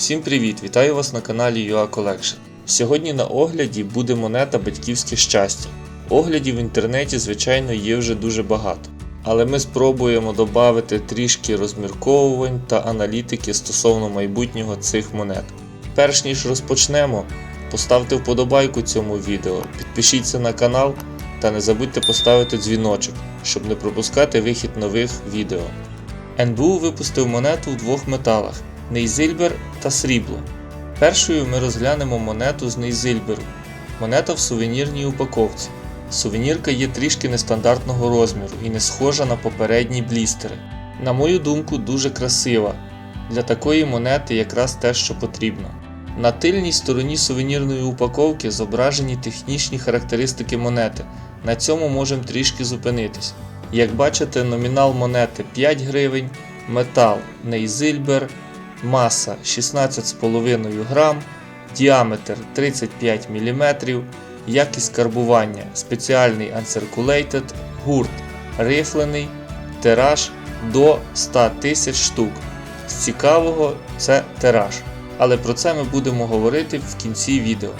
Всім привіт! Вітаю вас на каналі UA Collection. Сьогодні на огляді буде монета Батьківське щастя. Оглядів в інтернеті, звичайно, є вже дуже багато. Але ми спробуємо додати трішки розмірковувань та аналітики стосовно майбутнього цих монет. Перш ніж розпочнемо, поставте вподобайку цьому відео, підпишіться на канал та не забудьте поставити дзвіночок, щоб не пропускати вихід нових відео. НБУ випустив монету в двох металах нейзильбер та срібло. Першою ми розглянемо монету з нейзильберу. Монета в сувенірній упаковці. Сувенірка є трішки нестандартного розміру і не схожа на попередні блістери. На мою думку, дуже красива. Для такої монети якраз те, що потрібно. На тильній стороні сувенірної упаковки зображені технічні характеристики монети. На цьому можемо трішки зупинитись. Як бачите, номінал монети 5 гривень, метал нейзильбер, маса 16,5 грам, діаметр 35 мм, якість карбування спеціальний Uncirculated, гурт рифлений, тираж до 100 тисяч штук. З цікавого це тираж. Але про це ми будемо говорити в кінці відео.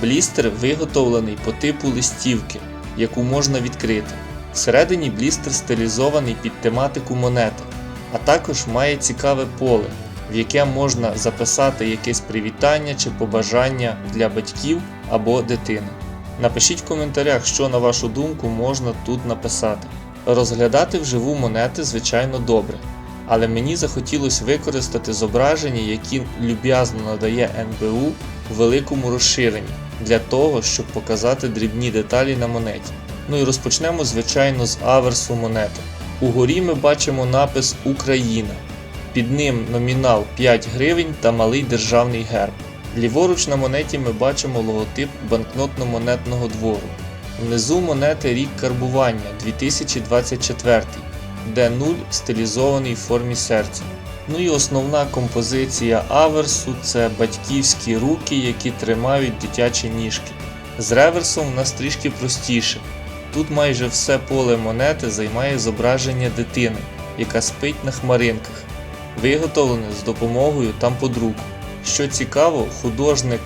Блістер виготовлений по типу листівки, яку можна відкрити. Всередині блістер стилізований під тематику монети, а також має цікаве поле, в яке можна записати якесь привітання чи побажання для батьків або дитини. Напишіть в коментарях, що на вашу думку можна тут написати. Розглядати вживу монети, звичайно, добре, але мені захотілося використати зображення, які люб'язно надає НБУ у великому розширенні для того, щоб показати дрібні деталі на монеті. Ну і розпочнемо, звичайно, з аверсу монети. Угорі ми бачимо напис Україна. Під ним номінал 5 гривень та малий державний герб. Ліворуч на монеті ми бачимо логотип банкнотно-монетного двору. Внизу монети рік карбування 2024, де 0 стилізований в формі серця. Ну і основна композиція аверсу це батьківські руки, які тримають дитячі ніжки. З реверсом в нас трішки простіше. Тут майже все поле монети займає зображення дитини, яка спить на хмаринках, виготовлене з допомогою тамподруку. Що цікаво, художник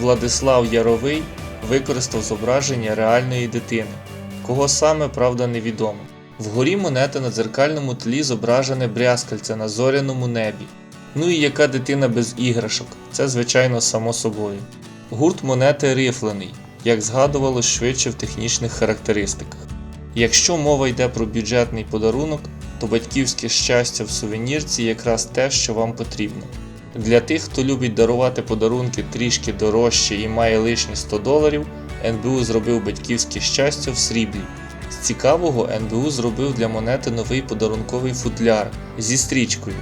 Владислав Яровий використав зображення реальної дитини, кого саме правда невідомо. Вгорі монета на дзеркальному тлі зображене брязкальце на зоряному небі. Ну і яка дитина без іграшок, це звичайно само собою. Гурт монети рифлений, як згадувалось швидше в технічних характеристиках. Якщо мова йде про бюджетний подарунок, то батьківське щастя в сувенірці якраз те, що вам потрібно. Для тих, хто любить дарувати подарунки трішки дорожче і має лишні 100 доларів, НБУ зробив батьківське щастя в сріблі. З цікавого НБУ зробив для монети новий подарунковий футляр зі стрічкою.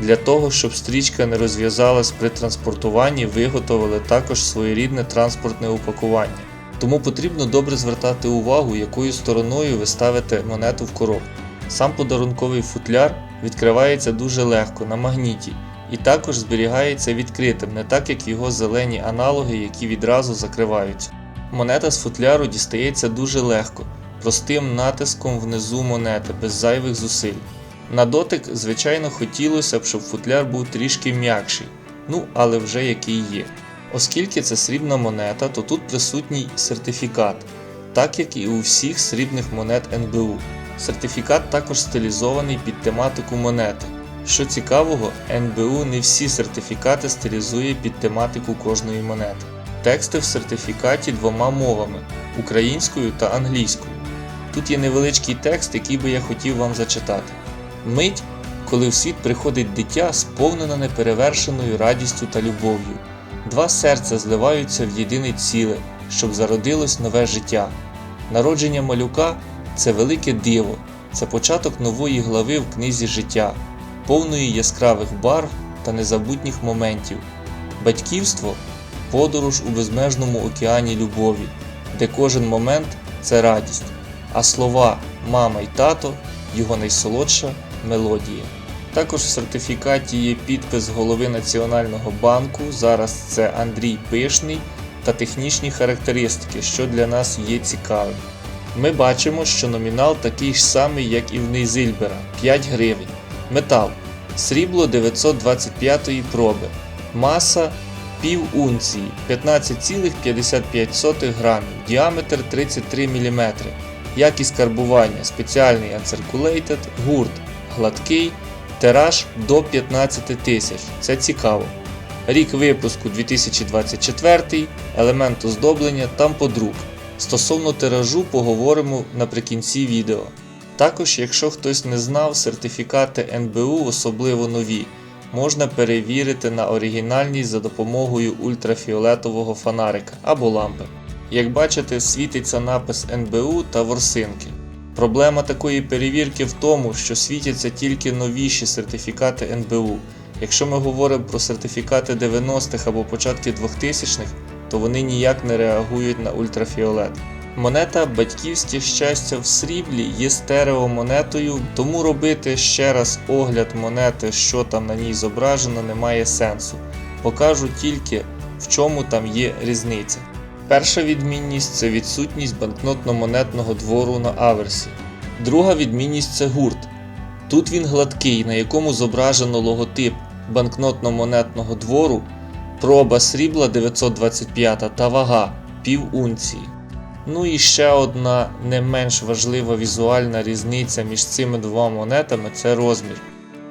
Для того, щоб стрічка не розв'язалась при транспортуванні, виготовили також своєрідне транспортне упакування. Тому потрібно добре звертати увагу, якою стороною ви ставите монету в коробку. Сам подарунковий футляр відкривається дуже легко на магніті і також зберігається відкритим, не так як його зелені аналоги, які відразу закриваються. Монета з футляру дістається дуже легко, простим натиском внизу монети без зайвих зусиль. На дотик, звичайно, хотілося б, щоб футляр був трішки м'якший, ну але вже який є. Оскільки це срібна монета, то тут присутній сертифікат, так як і у всіх срібних монет НБУ. Сертифікат також стилізований під тематику монети. Що цікавого, НБУ не всі сертифікати стилізує під тематику кожної монети. Тексти в сертифікаті двома мовами українською та англійською. Тут є невеличкий текст, який би я хотів вам зачитати. Мить, коли в світ приходить дитя, сповнена неперевершеною радістю та любов'ю. Два серця зливаються в єдине ціле, щоб зародилось нове життя. Народження малюка це велике диво, це початок нової глави в книзі життя, повної яскравих барв та незабутніх моментів. Батьківство подорож у безмежному океані любові, де кожен момент це радість, а слова мама й тато його найсолодша мелодія. Також в сертифікаті є підпис голови Національного банку, зараз це Андрій Пишний та технічні характеристики, що для нас є цікавим. Ми бачимо, що номінал такий ж самий, як і в Нейзильбера 5 гривень. Метал. Срібло 925 проби. Маса пів унції 15,55 грамів, діаметр 33 мм. Якість карбування спеціальний Uncirculated, гурт гладкий, тираж до 15 тисяч. Це цікаво. Рік випуску 2024, елемент оздоблення тамподрук. Стосовно тиражу поговоримо наприкінці відео. Також, якщо хтось не знав, сертифікати НБУ, особливо нові, можна перевірити на оригінальність за допомогою ультрафіолетового фонарика або лампи. Як бачите, світиться напис НБУ та ворсинки. Проблема такої перевірки в тому, що світяться тільки новіші сертифікати НБУ. Якщо ми говоримо про сертифікати 90-х або початки 2000-х, то вони ніяк не реагують на ультрафіолет. Монета Батьківське щастя в сріблі є стереомонетою, тому робити ще раз огляд монети, що там на ній зображено, немає сенсу. Покажу тільки в чому там є різниця. Перша відмінність це відсутність банкнотно-монетного двору на аверсі. Друга відмінність це гурт. Тут він гладкий, на якому зображено логотип банкнотно-монетного двору, проба срібла 925 та вага пів унції. Ну і ще одна не менш важлива візуальна різниця між цими двома монетами це розмір.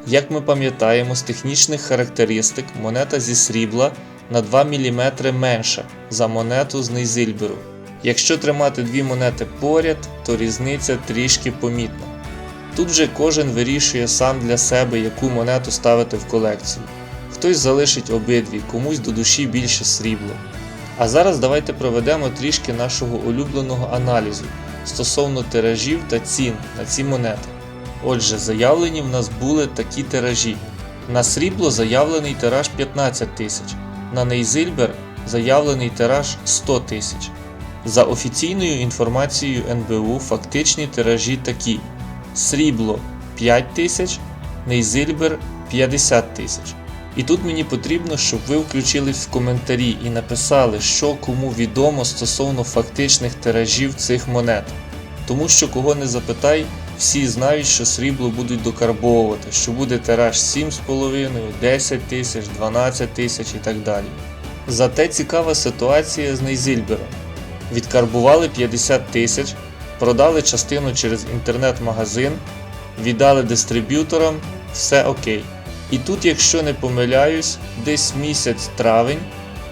Як ми пам'ятаємо з технічних характеристик, монета зі срібла на 2 мм менша за монету з Нейзильберу. Якщо тримати дві монети поряд, то різниця трішки помітна. Тут вже кожен вирішує сам для себе, яку монету ставити в колекцію. Хтось залишить обидві, комусь до душі більше срібло. А зараз давайте проведемо трішки нашого улюбленого аналізу стосовно тиражів та цін на ці монети. Отже, заявлені в нас були такі тиражі. На срібло заявлений тираж 15 тисяч, на Нейзильбер заявлений тираж 100 тисяч. За офіційною інформацією НБУ фактичні тиражі такі: срібло 5 тисяч, Нейзильбер 50 тисяч. І тут мені потрібно, щоб ви включились в коментарі і написали, що кому відомо стосовно фактичних тиражів цих монет. Тому що кого не запитай, всі знають, що срібло будуть докарбовувати, що буде тираж 7,5, 10 тисяч, 12 тисяч і так далі. Зате цікава ситуація з Нейзільбером. Відкарбували 50 тисяч, продали частину через інтернет-магазин, віддали дистриб'юторам, все окей. І тут, якщо не помиляюсь, десь місяць травень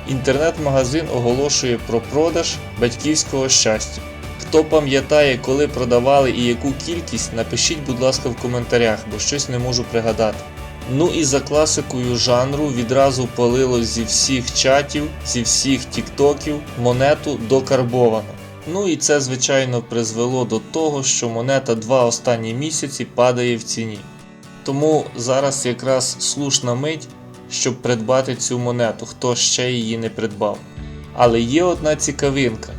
інтернет-магазин оголошує про продаж батьківського щастя. Хто пам'ятає, коли продавали і яку кількість, напишіть, будь ласка, в коментарях, бо щось не можу пригадати. Ну і за класикою жанру відразу полило зі всіх чатів, зі всіх тіктоків монету докарбовано. Ну і це, звичайно, призвело до того, що монета два останні місяці падає в ціні. Тому зараз якраз слушна мить, щоб придбати цю монету, хто ще її не придбав. Але є одна цікавинка.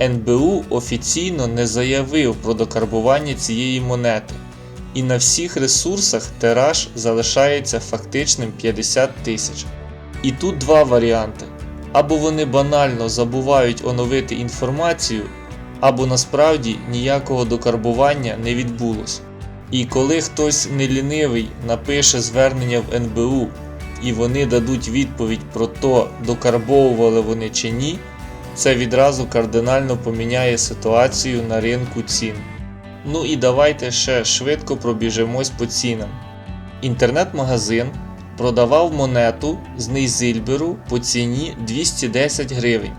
НБУ офіційно не заявив про докарбування цієї монети, і на всіх ресурсах тираж залишається фактичним 50 тисяч. І тут два варіанти: або вони банально забувають оновити інформацію, або насправді ніякого докарбування не відбулось. І коли хтось нелінивий напише звернення в НБУ і вони дадуть відповідь про то, докарбовували вони чи ні, це відразу кардинально поміняє ситуацію на ринку цін. Ну і давайте ще швидко пробіжемось по цінам. Інтернет-магазин продавав монету з Нейзильберу по ціні 210 гривень,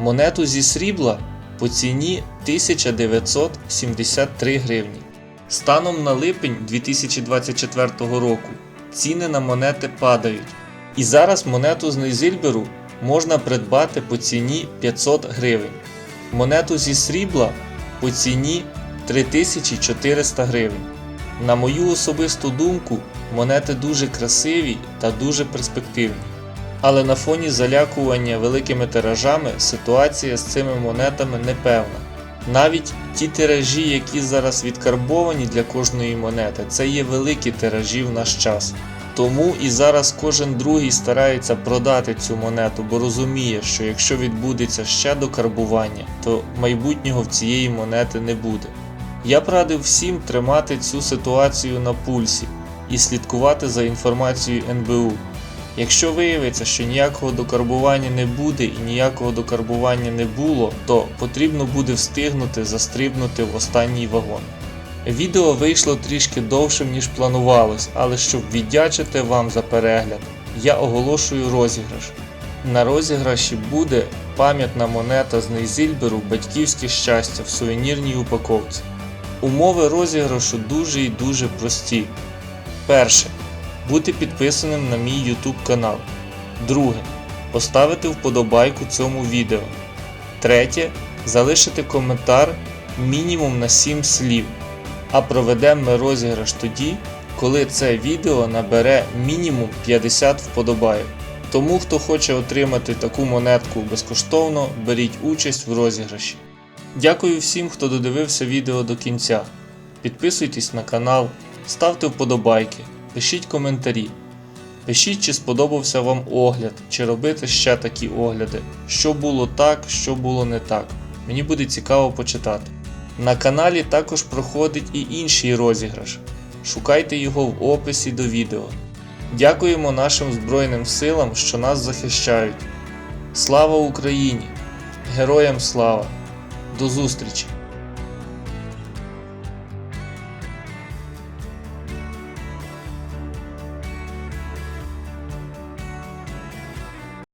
монету зі срібла по ціні 1973 гривні. Станом на липень 2024 року ціни на монети падають. І зараз монету з Нейзильберу можна придбати по ціні 500 гривень. Монету зі срібла по ціні 3400 гривень. На мою особисту думку, монети дуже красиві та дуже перспективні. Але на фоні залякування великими тиражами ситуація з цими монетами непевна. Навіть ті тиражі, які зараз відкарбовані для кожної монети, це є великі тиражі в наш час. Тому і зараз кожен другий старається продати цю монету, бо розуміє, що якщо відбудеться ще докарбування, то майбутнього в цієї монети не буде. Я б радив всім тримати цю ситуацію на пульсі і слідкувати за інформацією НБУ. Якщо виявиться, що ніякого докарбування не буде і ніякого докарбування не було, то потрібно буде встигнути застрибнути в останній вагон. Відео вийшло трішки довшим, ніж планувалось, але щоб віддячити вам за перегляд, я оголошую розіграш. На розіграші буде пам'ятна монета з Нейзільберу Батьківське щастя в сувенірній упаковці. Умови розіграшу дуже і дуже прості. Перше. Бути підписаним на мій YouTube канал. Друге. Поставити вподобайку цьому відео. Третє. Залишити коментар мінімум на 7 слів. А проведемо ми розіграш тоді, коли це відео набере мінімум 50 вподобайок. Тому, хто хоче отримати таку монетку безкоштовно, беріть участь в розіграші. Дякую всім, хто додивився відео до кінця. Підписуйтесь на канал, ставте вподобайки, пишіть коментарі. Пишіть, чи сподобався вам огляд, чи робити ще такі огляди, що було так, що було не так. Мені буде цікаво почитати. На каналі також проходить і інший розіграш. Шукайте його в описі до відео. Дякуємо нашим Збройним силам, що нас захищають. Слава Україні! Героям слава! До зустрічі!